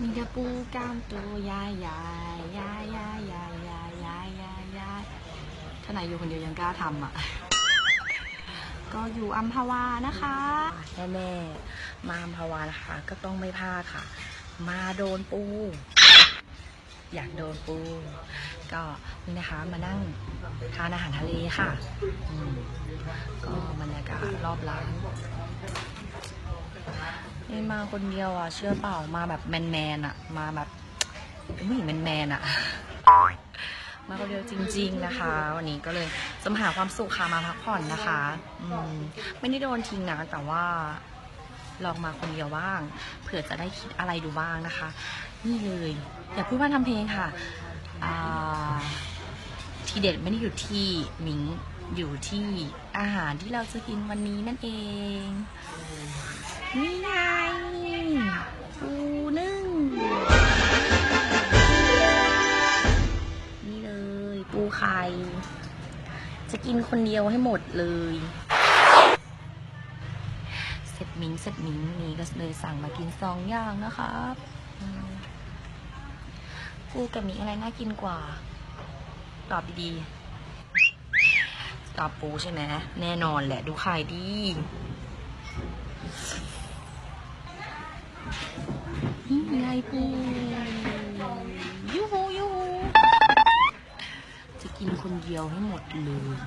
มีแต่ปูกล้ามตัวยายยายยายยายยายยายยายยายยายถ้าไหนอยู่คนเดียวยังกล้าทำอะ ก็อยู่อัมพวานะคะแม่แม่ๆมาอัมพวานะคะ ก็ต้องไม่พลาดค่ะ มาโดนปู อยากโดนปู ก็นี่นะคะมานั่งทานอาหารทะเลค่ะก็บรรยากาศรอบร้าน นี่มาคนเดียวอะ เชื่อเปล่ามาแบบแมนแมนอะ มาแบบเป็นผู้หญิงแมนแมนอะ มาคนเดียวจริง ๆนะคะ วันนี้ก็เลยจะมาหาความสุขค่ะมาพักผ่อนนะคะอืมไม่ได้โดนทิ้งนะแต่ว่าลองมาคนเดียวบ้างเผื่อจะได้คิดอะไรดูบ้างนะคะ นี่เลยอยากพูดว่าทำเพลงค่ะอ่าทีเด็ดไม่ได้อยู่ที่หมิงอยู่ที่อาหารที่เราจะกินวันนี้นั่นเอง นี่ ปูไข่จะกินคนเดียวให้หมดเลย เสร็จมิงเสร็จมิงนี่ก็เลยสั่งมากินสองอย่างนะครับอืมปูกับมิงอะไรน่ากินกว่า ตอบดีๆ ตอบปูใช่ไหมแน่นอนแหละดูขายดีนี่ไงปู กินคนเดียวให้หมดเลย